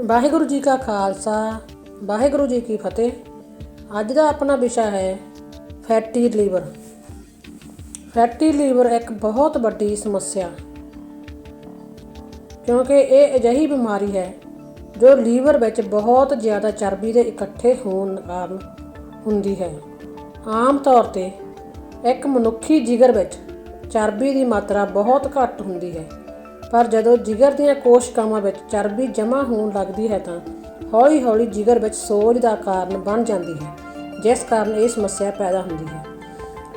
ਵਾਹਿਗੁਰੂ ਜੀ ਕਾ ਖਾਲਸਾ, ਵਾਹਿਗੁਰੂ ਜੀ ਕੀ ਫਤਿਹ। ਅੱਜ ਦਾ ਆਪਣਾ ਵਿਸ਼ਾ ਹੈ ਫੈਟੀ ਲੀਵਰ। ਫੈਟੀ ਲੀਵਰ ਇੱਕ ਬਹੁਤ ਵੱਡੀ ਸਮੱਸਿਆ, ਕਿਉਂਕਿ ਇਹ ਅਜਿਹੀ ਬਿਮਾਰੀ ਹੈ ਜੋ ਲੀਵਰ ਵਿੱਚ ਬਹੁਤ ਜ਼ਿਆਦਾ ਚਰਬੀ ਦੇ ਇਕੱਠੇ ਹੋਣ ਕਾਰਨ ਹੁੰਦੀ ਹੈ। ਆਮ ਤੌਰ ਤੇ ਇੱਕ ਮਨੁੱਖੀ ਜਿਗਰ ਵਿੱਚ ਚਰਬੀ ਦੀ ਮਾਤਰਾ ਬਹੁਤ ਘੱਟ ਹੁੰਦੀ ਹੈ। ਪਰ ਜਦੋਂ ਜਿਗਰ ਦੀਆਂ ਕੋਸ਼ਕਾਵਾਂ ਵਿੱਚ ਚਰਬੀ ਜਮ੍ਹਾਂ ਹੋਣ ਲੱਗਦੀ ਹੈ ਤਾਂ ਹੌਲੀ-ਹੌਲੀ ਜਿਗਰ ਵਿੱਚ ਸੋਜ ਦਾ ਕਾਰਨ ਬਣ ਜਾਂਦੀ ਹੈ, ਜਿਸ ਕਾਰਨ ਇਹ ਸਮੱਸਿਆ ਪੈਦਾ ਹੁੰਦੀ ਹੈ।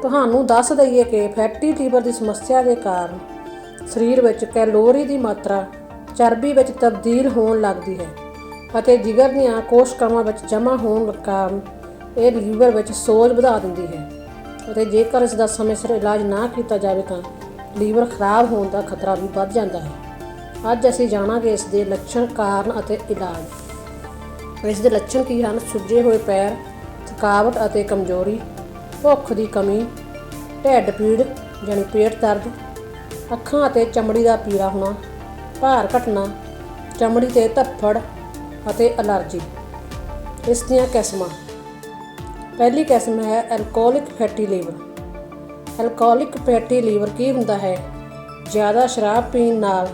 ਤੁਹਾਨੂੰ ਦੱਸ ਦਈਏ ਕਿ ਫੈਟੀ ਲੀਵਰ ਦੀ ਸਮੱਸਿਆ ਦੇ ਕਾਰਨ ਸਰੀਰ ਵਿੱਚ ਕੈਲੋਰੀ ਦੀ ਮਾਤਰਾ ਚਰਬੀ ਵਿੱਚ ਤਬਦੀਲ ਹੋਣ ਲੱਗਦੀ ਹੈ ਅਤੇ ਜਿਗਰ ਦੀਆਂ ਕੋਸ਼ਕਾਵਾਂ ਵਿੱਚ ਜਮ੍ਹਾਂ ਹੋਣ ਕਾਰਨ ਇਹ ਲੀਵਰ ਵਿੱਚ ਸੋਜ ਵਧਾ ਦਿੰਦੀ ਹੈ ਅਤੇ ਜੇਕਰ ਇਸ ਦਾ ਸਮੇਂ ਸਿਰ ਇਲਾਜ ਨਾ ਕੀਤਾ ਜਾਵੇ ਤਾਂ ਲੀਵਰ ਖਰਾਬ ਹੋਣ ਦਾ ਖਤਰਾ ਵੀ ਵੱਧ ਜਾਂਦਾ ਹੈ। ਅੱਜ ਅਸੀਂ ਜਾਣਾਂਗੇ ਇਸ ਦੇ ਲੱਛਣ, ਕਾਰਨ ਅਤੇ ਇਲਾਜ। ਇਸ ਦੇ ਲੱਛਣ ਕੀ ਹਨ? ਸੁੱਜੇ ਹੋਏ ਪੈਰ, ਥਕਾਵਟ ਅਤੇ ਕਮਜ਼ੋਰੀ, ਭੁੱਖ ਦੀ ਕਮੀ, ਢਿੱਡ ਪੀੜ ਯਾਨੀ ਪੇਟ ਦਰਦ, ਅੱਖਾਂ ਅਤੇ ਚਮੜੀ ਦਾ ਪੀਲਾ ਹੋਣਾ, ਭਾਰ ਘਟਣਾ, ਚਮੜੀ ਤੇ ਧੱਫੜ ਅਤੇ ਅਲਰਜੀ। ਇਸ ਦੀਆਂ ਕਿਸਮਾਂ। ਪਹਿਲੀ ਕਿਸਮ ਹੈ alcoholic fatty liver alcoholic fatty liver ਕੀ ਹੁੰਦਾ ਹੈ? ਜ਼ਿਆਦਾ ਸ਼ਰਾਬ ਪੀਣ ਨਾਲ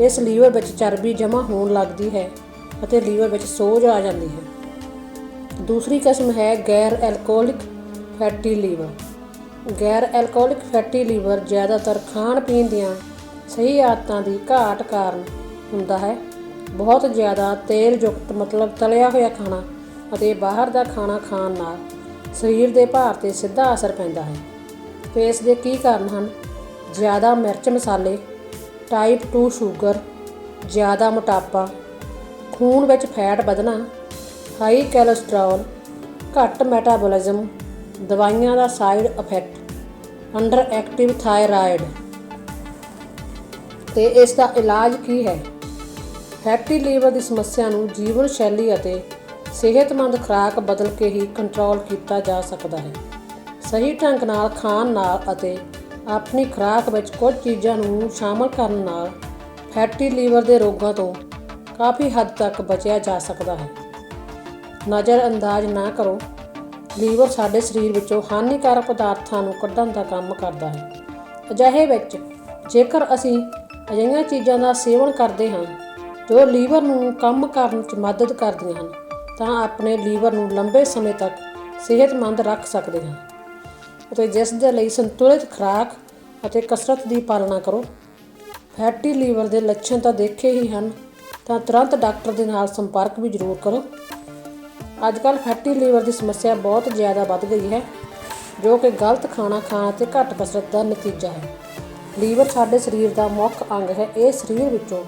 ਇਸ ਲੀਵਰ ਵਿੱਚ ਚਰਬੀ ਜਮ੍ਹਾਂ ਹੋਣ ਲੱਗਦੀ ਹੈ ਅਤੇ ਲੀਵਰ ਵਿੱਚ ਸੋਜ ਆ ਜਾਂਦੀ ਹੈ। ਦੂਸਰੀ ਕਿਸਮ ਹੈ ਗੈਰ ਐਲਕੋਹਲਿਕ ਫੈਟੀ ਲੀਵਰ। ਗੈਰ ਐਲਕੋਹਲਿਕ ਫੈਟੀ ਲੀਵਰ ਜ਼ਿਆਦਾਤਰ ਖਾਣ ਪੀਣ ਦੀਆਂ ਸਹੀ ਆਦਤਾਂ ਦੀ ਘਾਟ ਕਾਰਨ ਹੁੰਦਾ ਹੈ। ਬਹੁਤ ਜ਼ਿਆਦਾ ਤੇਲ ਯੁਕਤ ਮਤਲਬ ਤਲਿਆ ਹੋਇਆ ਖਾਣਾ ਅਤੇ ਬਾਹਰ ਦਾ ਖਾਣਾ ਖਾਣ ਨਾਲ ਸਰੀਰ ਦੇ ਭਾਰ ਤੇ ਸਿੱਧਾ ਅਸਰ ਪੈਂਦਾ ਹੈ। ਤੇ ਇਸ ਦੇ ਕੀ ਕਾਰਨ ਹਨ? ਜ਼ਿਆਦਾ ਮਿਰਚ ਮਸਾਲੇ ਟਾਈਪ 2 ਸ਼ੂਗਰ ਜ਼ਿਆਦਾ ਮੋਟਾਪਾ, ਖੂਨ ਵਿੱਚ ਫੈਟ ਵਧਣਾ ਹਾਈ ਕੋਲੇਸਟ੍ਰੋਲ ਘੱਟ ਮੈਟਾਬੋਲਿਜ਼ਮ ਦਵਾਈਆਂ ਦਾ side effect under active thyroid ਤੇ ਇਸ ਦਾ ਇਲਾਜ ਕੀ ਹੈ? ਫੈਟੀ ਲੀਵਰ ਦੀ ਸਮੱਸਿਆ ਨੂੰ ਜੀਵਨ ਸ਼ੈਲੀ ਅਤੇ ਸਿਹਤਮੰਦ ਖੁਰਾਕ ਬਦਲ ਕੇ ਹੀ ਕੰਟਰੋਲ ਕੀਤਾ ਜਾ ਸਕਦਾ ਹੈ। ਸਹੀ ਢੰਗ ਨਾਲ ਖਾਣ ਨਾਲ ਅਤੇ ਆਪਣੀ ਖੁਰਾਕ ਵਿੱਚ ਕੁਝ ਚੀਜ਼ਾਂ ਨੂੰ ਸ਼ਾਮਲ ਕਰਨ ਨਾਲ ਫੈਟੀ ਲੀਵਰ ਦੇ ਰੋਗਾਂ ਤੋਂ ਕਾਫੀ ਹੱਦ ਤੱਕ ਬਚਿਆ ਜਾ ਸਕਦਾ ਹੈ। ਨਜ਼ਰ ਅੰਦਾਜ਼ ਨਾ ਕਰੋ। ਲੀਵਰ ਸਾਡੇ ਸਰੀਰ ਵਿੱਚੋਂ ਹਾਨੀਕਾਰਕ ਪਦਾਰਥਾਂ ਨੂੰ ਕੱਢਣ ਦਾ ਕੰਮ ਕਰਦਾ ਹੈ। ਅਜਿਹੇ ਵਿੱਚ ਜੇਕਰ ਅਸੀਂ ਅਜਿਹੀਆਂ ਚੀਜ਼ਾਂ ਦਾ ਸੇਵਨ ਕਰਦੇ ਹਾਂ ਜੋ ਲੀਵਰ ਨੂੰ ਕੰਮ ਕਰਨ 'ਚ ਮਦਦ ਕਰਦੀਆਂ ਹਨ, ਤਾਂ ਆਪਣੇ ਲੀਵਰ ਨੂੰ ਲੰਬੇ ਸਮੇਂ ਤੱਕ ਸਿਹਤਮੰਦ ਰੱਖ ਸਕਦੇ ਹਾਂ। ਅਤੇ ਜਿਸ ਦੇ ਲਈ ਸੰਤੁਲਿਤ ਖੁਰਾਕ ਅਤੇ ਕਸਰਤ ਦੀ ਪਾਲਣਾ ਕਰੋ। ਫੈਟੀ ਲੀਵਰ ਦੇ ਲੱਛਣ ਤਾਂ ਦੇਖੇ ਹੀ ਹਨ, ਤਾਂ ਤੁਰੰਤ ਡਾਕਟਰ ਦੇ ਨਾਲ ਸੰਪਰਕ ਵੀ ਜ਼ਰੂਰ ਕਰੋ। ਅੱਜ ਕੱਲ੍ਹ ਫੈਟੀ ਲੀਵਰ ਦੀ ਸਮੱਸਿਆ ਬਹੁਤ ਜ਼ਿਆਦਾ ਵੱਧ ਗਈ ਹੈ, ਜੋ ਕਿ ਗਲਤ ਖਾਣਾ ਖਾਣ ਅਤੇ ਘੱਟ ਕਸਰਤ ਦਾ ਨਤੀਜਾ ਹੈ। ਲੀਵਰ ਸਾਡੇ ਸਰੀਰ ਦਾ ਮੁੱਖ ਅੰਗ ਹੈ। ਇਹ ਸਰੀਰ ਵਿੱਚੋਂ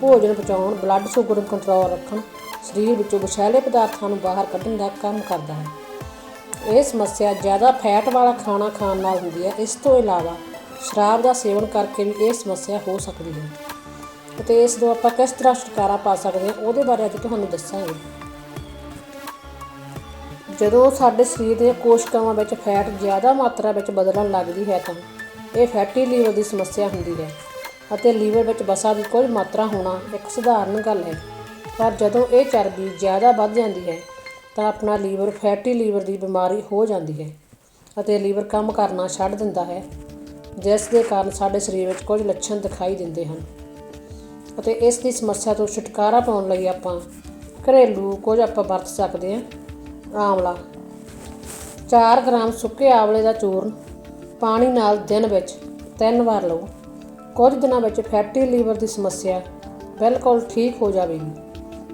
ਭੋਜਨ ਪਚਾਉਣ ਬਲੱਡ ਸ਼ੂਗਰ ਨੂੰ ਕੰਟਰੋਲ ਰੱਖਣ, ਸਰੀਰ ਵਿੱਚੋਂ ਵਿਸ਼ੈਲੇ ਪਦਾਰਥਾਂ ਨੂੰ ਬਾਹਰ ਕੱਢਣ ਦਾ ਕੰਮ ਕਰਦਾ ਹੈ। ਇਹ ਸਮੱਸਿਆ ਜ਼ਿਆਦਾ ਫੈਟ ਵਾਲਾ ਖਾਣਾ ਖਾਣ ਨਾਲ ਹੁੰਦੀ ਹੈ। ਇਸ ਤੋਂ ਇਲਾਵਾ ਸ਼ਰਾਬ ਦਾ ਸੇਵਨ ਕਰਕੇ ਵੀ ਇਹ ਸਮੱਸਿਆ ਹੋ ਸਕਦੀ ਹੈ। ਅਤੇ ਇਸ ਨੂੰ ਆਪਾਂ ਕਿਸ ਤਰ੍ਹਾਂ ਛੁਟਕਾਰਾ ਪਾ ਸਕਦੇ ਹਾਂ, ਉਹਦੇ ਬਾਰੇ ਅੱਜ ਤੁਹਾਨੂੰ ਦੱਸਾਂਗੇ। ਜਦੋਂ ਸਾਡੇ ਸਰੀਰ ਦੀਆਂ ਕੋਸ਼ਿਕਾਵਾਂ ਵਿੱਚ ਫੈਟ ਜ਼ਿਆਦਾ ਮਾਤਰਾ ਵਿੱਚ ਬਦਲਣ ਲੱਗਦੀ ਹੈ ਤਾਂ ਇਹ ਫੈਟੀ ਲੀਵਰ ਦੀ ਸਮੱਸਿਆ ਹੁੰਦੀ ਹੈ ਅਤੇ ਲੀਵਰ ਵਿੱਚ ਬਸਾ ਦੀ ਕੁਝ ਮਾਤਰਾ ਹੋਣਾ ਇੱਕ ਸਧਾਰਨ ਗੱਲ ਹੈ। ਪਰ ਜਦੋਂ ਇਹ ਚਰਬੀ ਜ਼ਿਆਦਾ ਵੱਧ ਜਾਂਦੀ ਹੈ ਤਾਂ ਆਪਣਾ ਲੀਵਰ, ਫੈਟੀ ਲੀਵਰ ਦੀ ਬਿਮਾਰੀ ਹੋ ਜਾਂਦੀ ਹੈ ਅਤੇ ਲੀਵਰ ਕੰਮ ਕਰਨਾ ਛੱਡ ਦਿੰਦਾ ਹੈ, ਜਿਸ ਦੇ ਕਾਰਨ ਸਾਡੇ ਸਰੀਰ ਵਿੱਚ ਕੁਝ ਲੱਛਣ ਦਿਖਾਈ ਦਿੰਦੇ ਹਨ। ਅਤੇ ਇਸ ਦੀ ਸਮੱਸਿਆ ਤੋਂ ਛੁਟਕਾਰਾ ਪਾਉਣ ਲਈ ਆਪਾਂ ਘਰੇਲੂ ਕੁਝ ਆਪਾਂ ਵਰਤ ਸਕਦੇ ਹਾਂ। ਆਮਲਾ 4 ਗ੍ਰਾਮ ਸੁੱਕੇ ਆਵਲੇ ਦਾ ਚੂਰਨ ਪਾਣੀ ਨਾਲ ਦਿਨ ਵਿੱਚ ਤਿੰਨ ਵਾਰ ਲਓ। ਕੁਝ ਦਿਨਾਂ ਵਿੱਚ ਫੈਟੀ ਲੀਵਰ ਦੀ ਸਮੱਸਿਆ ਬਿਲਕੁਲ ਠੀਕ ਹੋ ਜਾਵੇਗੀ,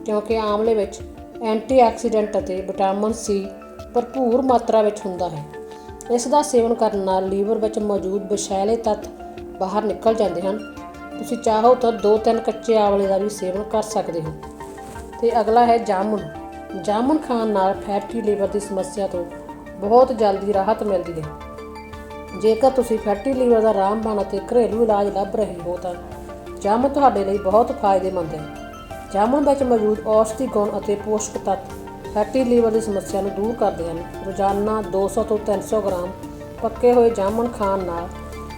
ਕਿਉਂਕਿ ਆਮਲੇ ਵਿੱਚ ਐਂਟੀਆਕਸੀਡੈਂਟ ਅਤੇ ਵਿਟਾਮਿਨ ਸੀ ਭਰਪੂਰ ਮਾਤਰਾ ਵਿੱਚ ਹੁੰਦਾ ਹੈ। ਇਸ ਦਾ ਸੇਵਨ ਕਰਨ ਨਾਲ ਲੀਵਰ ਵਿੱਚ ਮੌਜੂਦ ਵਿਸ਼ੈਲੇ ਤੱਤ ਬਾਹਰ ਨਿਕਲ ਜਾਂਦੇ ਹਨ। ਤੁਸੀਂ ਚਾਹੋ ਤਾਂ ਦੋ ਤਿੰਨ ਕੱਚੇ ਆਵਲੇ ਦਾ ਵੀ ਸੇਵਨ ਕਰ ਸਕਦੇ ਹੋ। ਤੇ ਅਗਲਾ ਹੈ ਜਾਮੁਨ। ਜਾਮੁਨ ਖਾਣ ਨਾਲ ਫੈਟੀ ਲੀਵਰ ਦੀ ਸਮੱਸਿਆ ਤੋਂ ਬਹੁਤ ਜਲਦੀ ਰਾਹਤ ਮਿਲਦੀ ਹੈ। ਜੇਕਰ ਤੁਸੀਂ ਫੈਟੀ ਲੀਵਰ ਦਾ ਰਾਮਬਾਣ ਅਤੇ ਘਰੇਲੂ ਇਲਾਜ ਲੱਭ ਰਹੇ ਹੋ ਤਾਂ ਜਾਮੁਨ ਤੁਹਾਡੇ ਲਈ ਬਹੁਤ ਫਾਇਦੇਮੰਦ ਹੈ। ਜਾਮਣ ਵਿੱਚ ਮੌਜੂਦ ਔਸ਼ਧੀ ਗੁਣ ਅਤੇ ਪੋਸ਼ਕ ਤੱਤ ਫੈਟੀ ਲੀਵਰ ਦੀ ਸਮੱਸਿਆ ਨੂੰ ਦੂਰ ਕਰਦੇ ਹਨ। ਰੋਜ਼ਾਨਾ 200 ਤੋਂ 300 ਗ੍ਰਾਮ ਪੱਕੇ ਹੋਏ ਜਾਮਣ ਖਾਣ ਨਾਲ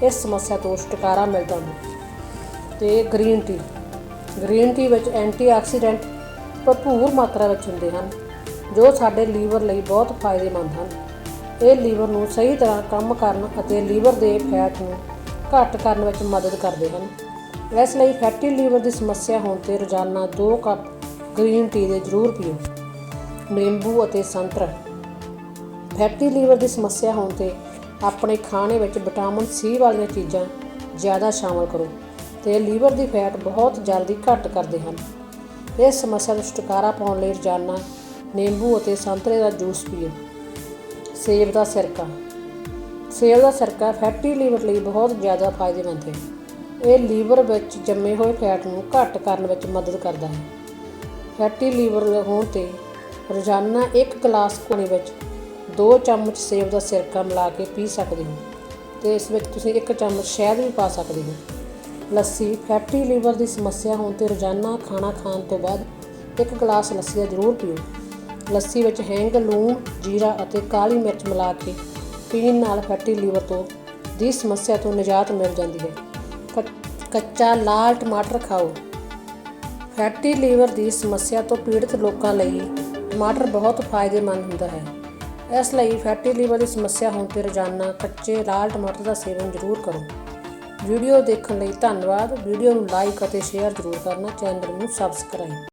ਇਸ ਸਮੱਸਿਆ ਤੋਂ ਛੁਟਕਾਰਾ ਮਿਲਦਾ ਹੈ। ਤੇ ਗ੍ਰੀਨ ਟੀ ਗ੍ਰੀਨ ਟੀ ਵਿੱਚ ਐਂਟੀਆਕਸੀਡੈਂਟ ਭਰਪੂਰ ਮਾਤਰਾ ਵਿੱਚ ਹੁੰਦੇ ਹਨ, ਜੋ ਸਾਡੇ ਲੀਵਰ ਲਈ ਬਹੁਤ ਫਾਇਦੇਮੰਦ ਹਨ। ਇਹ ਲੀਵਰ ਨੂੰ ਸਹੀ ਤਰ੍ਹਾਂ ਕੰਮ ਕਰਨ ਅਤੇ ਲੀਵਰ ਦੇ ਫੈਟ ਨੂੰ ਘੱਟ ਕਰਨ ਵਿੱਚ ਮਦਦ ਕਰਦੇ ਹਨ। ਇਸ ਲਈ ਫੈਟੀ ਲੀਵਰ ਦੀ ਸਮੱਸਿਆ ਹੋਣ ਤੇ ਰੋਜ਼ਾਨਾ 2 ਕੱਪ ਗ੍ਰੀਨ ਟੀ ਦੇ ਜ਼ਰੂਰ ਪੀਓ। ਨਿੰਬੂ ਅਤੇ ਸੰਤਰਾ। ਫੈਟੀ ਲੀਵਰ ਦੀ ਸਮੱਸਿਆ ਹੋਣ ਤੇ ਆਪਣੇ ਖਾਣੇ ਵਿੱਚ ਵਿਟਾਮਿਨ ਸੀ ਵਾਲੀਆਂ ਚੀਜ਼ਾਂ ਜ਼ਿਆਦਾ ਸ਼ਾਮਲ ਕਰੋ ਤੇ ਲੀਵਰ ਦੀ ਫੈਟ ਬਹੁਤ ਜਲਦੀ ਘੱਟ ਕਰਦੇ ਹਨ। ਇਸ ਸਮੱਸਿਆ ਤੋਂ ਛੁਟਕਾਰਾ ਪਾਉਣ ਲਈ ਰੋਜ਼ਾਨਾ ਨਿੰਬੂ ਅਤੇ ਸੰਤਰੇ ਦਾ ਜੂਸ ਪੀਓ। ਸੇਬ ਦਾ ਸਿਰਕਾ। ਸੇਬ ਦਾ ਸਿਰਕਾ ਫੈਟੀ ਲੀਵਰ ਲਈ ਬਹੁਤ ਜ਼ਿਆਦਾ ਫਾਇਦੇਮੰਦ ਹੈ। ਇਹ ਲੀਵਰ ਵਿੱਚ ਜੰਮੇ ਹੋਏ ਫੈਟ ਨੂੰ ਘੱਟ ਕਰਨ ਵਿੱਚ ਮਦਦ ਕਰਦਾ ਹੈ। ਫੈਟੀ ਲੀਵਰ ਹੋਣ ਤੇ ਰੋਜ਼ਾਨਾ ਇੱਕ ਗਲਾਸ ਪਾਣੀ ਵਿੱਚ 2 ਚਮਚ ਸੇਬ ਦਾ ਸਿਰਕਾ ਮਿਲਾ ਕੇ ਪੀ ਸਕਦੇ ਹੋ ਤੇ ਇਸ ਵਿੱਚ ਤੁਸੀਂ ਇੱਕ ਚਮਚ ਸ਼ਹਿਦ ਵੀ ਪਾ ਸਕਦੇ ਹੋ। ਲੱਸੀ, ਫੈਟੀ ਲੀਵਰ ਦੀ ਸਮੱਸਿਆ ਹੋਣ ਤੇ ਰੋਜ਼ਾਨਾ ਖਾਣਾ ਖਾਣ ਤੋਂ ਬਾਅਦ ਇੱਕ ਗਲਾਸ ਲੱਸੀ ਦਾ ਜ਼ਰੂਰ ਪੀਓ। ਲੱਸੀ ਵਿੱਚ ਹੈਂਗ, ਲੂਣ, ਜੀਰਾ ਅਤੇ ਕਾਲੀ ਮਿਰਚ ਮਿਲਾ ਕੇ ਪੀਣ ਨਾਲ ਫੈਟੀ ਲੀਵਰ ਤੋਂ ਦੀ ਸਮੱਸਿਆ ਤੋਂ ਨਿਜਾਤ ਮਿਲ ਜਾਂਦੀ ਹੈ। ਕੱਚਾ ਲਾਲ ਟਮਾਟਰ ਖਾਓ। ਫੈਟੀ ਲੀਵਰ ਦੀ ਸਮੱਸਿਆ ਤੋਂ ਪੀੜਤ ਲੋਕਾਂ ਲਈ ਟਮਾਟਰ ਬਹੁਤ ਫਾਇਦੇਮੰਦ ਹੁੰਦਾ ਹੈ। ਇਸ ਲਈ ਫੈਟੀ ਲੀਵਰ ਦੀ ਸਮੱਸਿਆ ਹੋਣ ਤੇ ਰੋਜ਼ਾਨਾ ਕੱਚੇ ਲਾਲ ਟਮਾਟਰ ਦਾ ਸੇਵਨ ਜ਼ਰੂਰ ਕਰੋ। ਵੀਡੀਓ ਦੇਖਣ ਲਈ ਧੰਨਵਾਦ। ਵੀਡੀਓ ਨੂੰ ਲਾਈਕ ਅਤੇ ਸ਼ੇਅਰ ਜ਼ਰੂਰ ਕਰਨਾ। ਚੈਨਲ ਨੂੰ ਸਬਸਕ੍ਰਾਈਬ